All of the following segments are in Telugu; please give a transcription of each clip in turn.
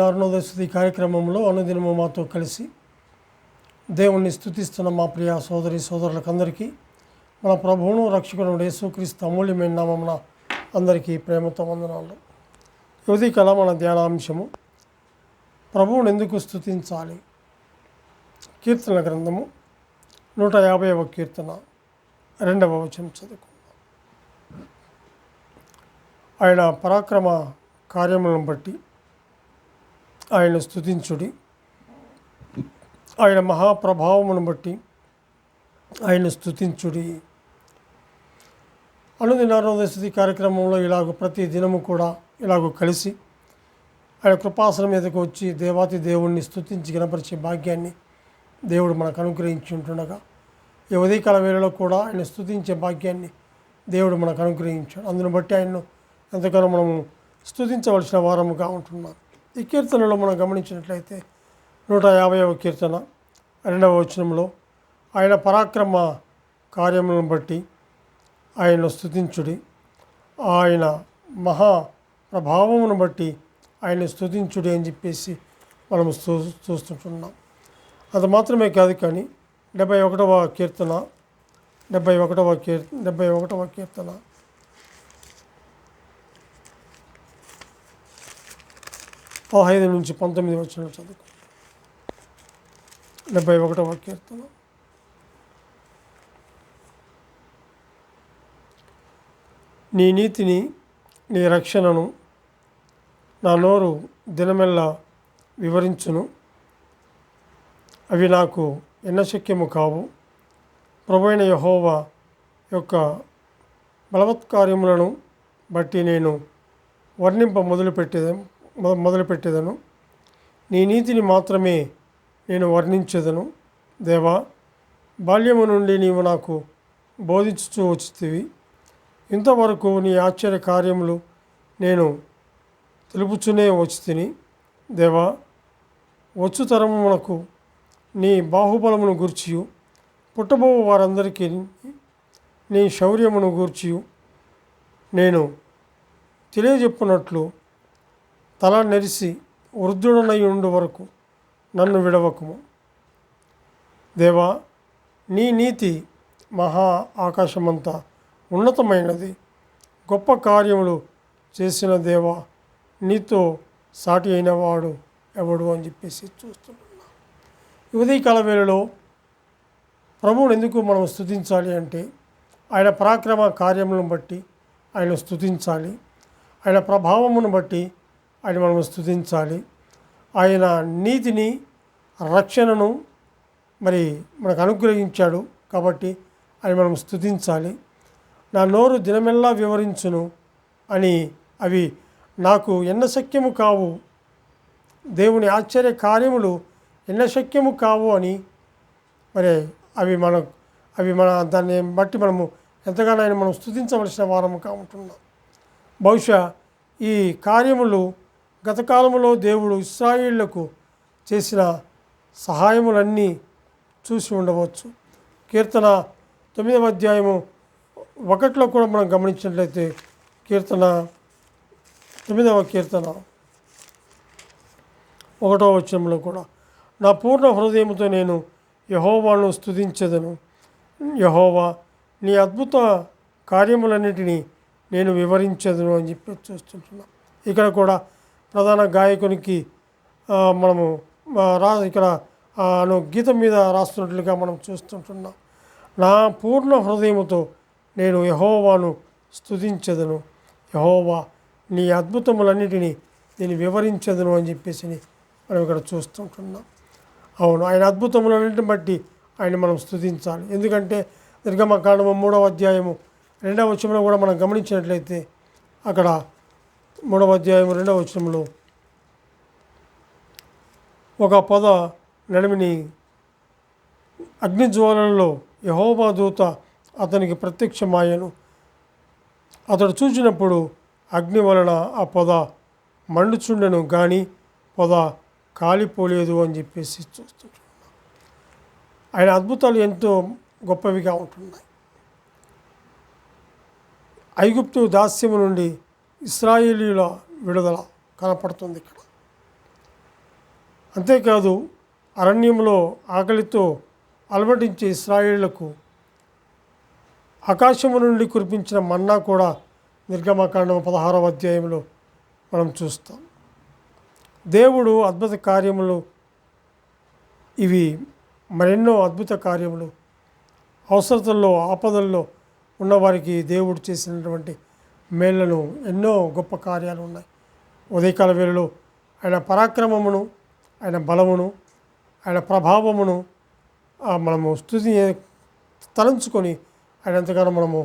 అనుదిన కార్యక్రమంలో అనుదినము మాతో కలిసి దేవుణ్ణి స్థుతిస్తున్న మా ప్రియ సోదరి సోదరులకందరికీ మన ప్రభువును రక్షకుడు యేసుక్రీస్తు అమూల్యమైన నామమున అందరికీ ప్రేమతో వందనాలు. యువతి కళ మన ధ్యానాంశము. ప్రభువుని ఎందుకు స్థుతించాలి కీర్తన గ్రంథము నూట యాభైవ కీర్తన రెండవ వచనం చదువుకుందాం. ఆయన పరాక్రమ కార్యములను బట్టి ఆయన స్థుతించుడి ఆయన మహాప్రభావమును బట్టి ఆయన స్థుతించుడి అనుదిన కార్యక్రమంలో ఇలాగ ప్రతి దినము కూడా ఇలాగ కలిసి ఆయన కృపాసనం మీదకు వచ్చి దేవాతి దేవుణ్ణి స్థుతించి గణపరిచే భాగ్యాన్ని దేవుడు మనకు అనుగ్రహించి ఉంటుండగా ఈ ఉదయకాల వేళలో కూడా ఆయన స్థుతించే భాగ్యాన్ని దేవుడు మనకు అనుగ్రహించాడు. అందును బట్టి ఆయన్ను ఎంతగానో మనము స్తుతించవలసిన వారముగా ఉంటున్నాం. ఈ కీర్తనలో మనం గమనించినట్లయితే నూట యాభైవ కీర్తన రెండవ వచనంలో ఆయన పరాక్రమ కార్యములను బట్టి ఆయన స్థుతించుడి ఆయన మహా ప్రభావమును బట్టి ఆయన స్థుతించుడి అని చెప్పేసి మనం చూ చూస్తుంటున్నాం. అది మాత్రమే కాదు కానీ డెబ్బై ఒకటవ కీర్తన డెబ్బై ఒకటవ కీర్ డెబ్బై ఒకటవ కీర్తన పదహైదు నుంచి పంతొమ్మిది వచ్చిన చదువు డెబ్బై ఒకటవ కీర్తన నీ నీతిని నీ రక్షణను నా నోరు దినమెల్లా వివరించును. అవి నాకు ఎన్నశక్యము కావు. ప్రభైన యహోవా యొక్క బలవత్కార్యములను బట్టి నేను వర్ణింప మొదలుపెట్టేదాం మొదలుపెట్టేదను. నీ నీతిని మాత్రమే నేను వర్ణించేదను దేవా. బాల్యము నుండి నీవు నాకు బోధించుతూ వచ్చితివి. ఇంతవరకు నీ ఆశ్చర్య కార్యములు నేను తెలుపుచునే వచ్చి తిని దేవా. వచ్చు తరమునకు నీ బాహుబలమును గూర్చియు. పుట్టబో వారందరికీ నీ శౌర్యమును గూర్చియు. నేను తెలియజెప్పునట్లు తల నెరిసి వృద్ధుడనై వరకు నన్ను విడవకుము. దేవా నీ నీతి మహా ఆకాశమంతా ఉన్నతమైనది. గొప్ప కార్యములు చేసిన దేవా నీతో సాటి అయినవాడు ఎవడు అని చెప్పేసి చూస్తున్నాం ఈ ఉదయకాల వేళలో ప్రభువుని ఎందుకు మనం స్థుతించాలి అంటే ఆయన పరాక్రమ కార్యములను బట్టి ఆయన స్థుతించాలి ఆయన ప్రభావమును బట్టి ఆయన మనం స్థుతించాలి. ఆయన నీతిని రక్షణను మరి మనకు అనుగ్రహించాడు కాబట్టి ఆయన మనం స్థుతించాలి. నా నోరు దినమెల్లా వివరించును అని అవి నాకు ఎన్న శక్యము కావు. దేవుని ఆశ్చర్య కార్యములు ఎన్న శక్యము కావు అని మరి అవి మన అవి మన దాన్ని బట్టి మనము ఎంతగానో ఆయన మనం స్థుతించవలసిన వారముగా ఉంటున్నాం. బహుశా ఈ కార్యములు గతకాలంలో దేవుడు ఇస్రాయిళ్ళకు చేసిన సహాయములన్నీ చూసి ఉండవచ్చు. కీర్తన తొమ్మిదవ అధ్యాయము ఒకటిలో కూడా మనం గమనించినట్లయితే కీర్తన తొమ్మిదవ కీర్తన ఒకటవ వచనంలో కూడా నా పూర్ణ హృదయంతో నేను యహోవాను స్తుతించదను. యహోవా నీ అద్భుత కార్యములన్నిటినీ నేను వివరించదును అని చెప్పి చూస్తుంటున్నాను ఇక్కడ కూడా ప్రధాన గాయకునికి మనము రా ఇక్కడ అను గీతం మీద రాస్తున్నట్లుగా మనం చూస్తుంటున్నాం. నా పూర్ణ హృదయముతో నేను యహోవాను స్తుతించదను. యహోవా నీ అద్భుతములన్నిటినీ నేను వివరించదను అని చెప్పేసి మనం ఇక్కడ చూస్తుంటున్నాం. అవును ఆయన అద్భుతములన్నిటిని బట్టి ఆయన మనం స్థుతించాలి ఎందుకంటే నిర్గమకాండము మూడవ అధ్యాయము రెండవ వచ్చంలో కూడా మనం గమనించినట్లయితే అక్కడ మూడవ అధ్యాయం రెండవ వచనంలో ఒక పొద నడిమిని అగ్నిజ్వాలనలో యహోబా దూత అతనికి ప్రత్యక్షమాయను. అతడు చూసినప్పుడు అగ్ని వలన ఆ పొద మండుచుండెను కానీ పొద కాలిపోలేదు అని చెప్పేసి చూస్తుంటున్నాను ఆయన అద్భుతాలు ఎంతో గొప్పవిగా ఉంటున్నాయి. ఐగుప్తు దాస్యము నుండి ఇస్రాయేలీల విడుదల కనపడుతుంది ఇక్కడ. అంతేకాదు అరణ్యంలో ఆకలితో అలమటించే ఇస్రాయేళ్ళకు ఆకాశము నుండి కురిపించిన మన్నా కూడా నిర్గమకాండం పదహారవ అధ్యాయంలో మనం చూస్తాం. దేవుడు అద్భుత కార్యములు ఇవి మరెన్నో అద్భుత కార్యములు అవసరతల్లో ఆపదల్లో ఉన్నవారికి దేవుడు చేసినటువంటి మేళ్ళను ఎన్నో గొప్ప కార్యాలు ఉన్నాయి. ఉదయకాల వేళలో ఆయన పరాక్రమమును ఆయన బలమును ఆయన ప్రభావమును మనము స్థుతి తలంచుకొని ఆయన ఎంతగానో మనము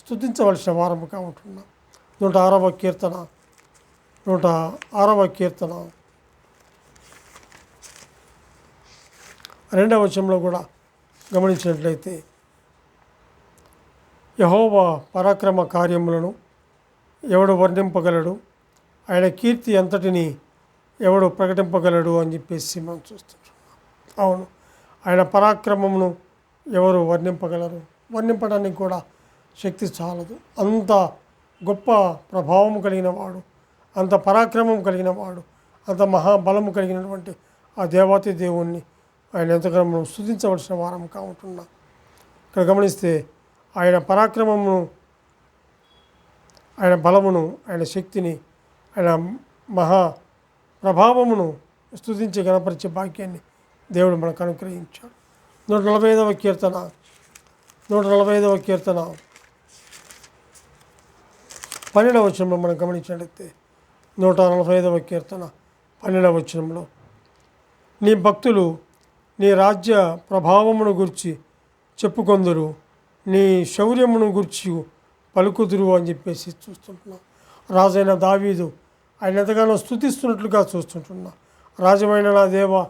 స్థుతించవలసిన వారముగా ఉంటున్నాం. నూట ఆరవ కీర్తన నూట ఆరవ కీర్తన. రెండవ వచనంలో కూడా గమనించినట్లయితే యహోవా పరాక్రమ కార్యములను ఎవడు వర్ణింపగలడు? ఆయన కీర్తి అంతటిని ఎవడు ప్రకటింపగలడు అని చెప్పేసి మనం చూస్తున్నాం అవును ఆయన పరాక్రమమును ఎవరు వర్ణింపగలరు? వర్ణింపడానికి కూడా శక్తి చాలదు. అంత గొప్ప ప్రభావం కలిగిన వాడు అంత పరాక్రమం కలిగిన వాడు అంత మహాబలము కలిగినటువంటి ఆ దేవాతి దేవుణ్ణి ఆయన ఎంతగానో మనం స్థుతించవలసిన వారం కావుంటున్నాం ఇక్కడ గమనిస్తే ఆయన పరాక్రమమును ఆయన బలమును ఆయన శక్తిని ఆయన మహా ప్రభావమును స్థుతించి గణపరిచే భాగ్యాన్ని దేవుడు మనకు అనుగ్రహించాడు. నూట నలభై ఐదవ కీర్తన నూట నలభై ఐదవ కీర్తన. పన్నెండవ వచనంలో మనం గమనించినట్లయితే నూట నలభై ఐదవ కీర్తన పన్నెండవ వచనంలో నీ భక్తులు నీ రాజ్య ప్రభావమును గురించి చెప్పుకొందరు నీ శౌర్యమును గురించి పలుకుదురు అని చెప్పేసి చూస్తుంటున్నాం. రాజైన దావీదు ఆయన ఎంతగానో స్థుతిస్తున్నట్లుగా చూస్తుంటున్నా. రాజమైన నా దేవ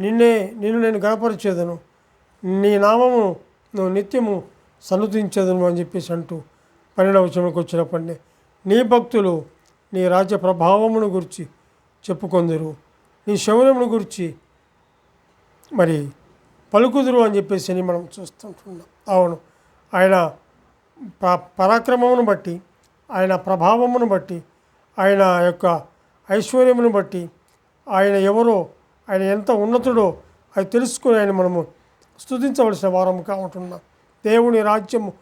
నిన్నే నిన్ను నేను గణపరిచేదను. నీ నామము నువ్వు నిత్యము సన్నతించేదను అని చెప్పేసి అంటూ పన్నెండవ వచనంలోకి వచ్చినప్పటి నీ భక్తులు నీ రాజ్య ప్రభావమును గురించి చెప్పుకొందరు. నీ శౌర్యమును గురించి మరి పలుకుదురు అని చెప్పేసి అని మనం చూస్తుంటున్నాం. అవును ఆయన పరాక్రమమును బట్టి ఆయన ప్రభావమును బట్టి ఆయన యొక్క ఐశ్వర్యమును బట్టి ఆయన ఎవరో ఆయన ఎంత ఉన్నతుడో అది తెలుసుకుని ఆయన మనము స్థుతించవలసిన వారము కావటున్నాం దేవుని రాజ్యము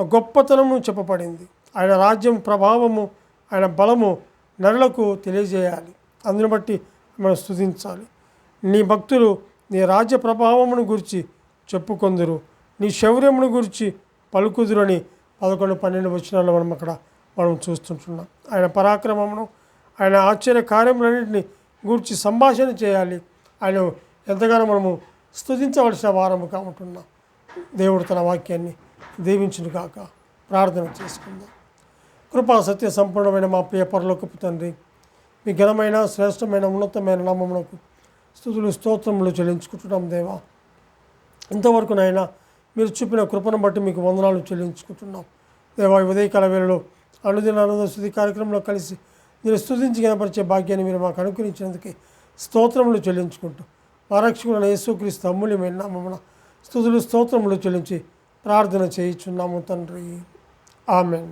గొప్పతనము చెప్పబడింది. ఆయన రాజ్యం ప్రభావము ఆయన బలము నరులకు తెలియజేయాలి. అందుని బట్టి మనం స్థుతించాలి నీ భక్తులు నీ రాజ్య ప్రభావమును గురించి చెప్పుకొందురు. నీ శౌర్యమును గురించి పలుకుదురు అని పదకొండు పన్నెండు వచనాల్లో మనం అక్కడ మనం చూస్తుంటున్నాం. ఆయన పరాక్రమమును ఆయన ఆశ్చర్య కార్యములన్నింటినీ గురించి సంభాషణ చేయాలి. ఆయన ఎంతగానో మనము స్తుతించవలసిన వారముగా ఉంటున్నాం. దేవుడు తన వాక్యాన్ని దీవించును కాక ప్రార్థన చేసుకుందాం. కృపా సత్య సంపూర్ణమైన మా ప్రియ పరలోకపు తండ్రి మీ ఘనమైన శ్రేష్టమైన ఉన్నతమైన నామమునకు స్థుతులు స్తోత్రములు చెల్లించుకుంటున్నాం దేవా. ఇంతవరకు నాయన మీరు చూపిన కృపను బట్టి మీకు వందనాలు చెల్లించుకుంటున్నాం. దేవా ఉదయకాల వేళలో అనుదిన ఆనంద స్థుతి కార్యక్రమంలో కలిసి మీరు స్థుతించి కనపరిచే భాగ్యాన్ని మీరు మాకు అనుకరించినందుకే స్తోత్రములు చెల్లించుకుంటూ మా యేసుక్రీస్తు అమూల్యమైన నామమున స్థుతులు స్తోత్రములు చెల్లించి ప్రార్థన చేయించున్నాము తండ్రి. ఆమెన్.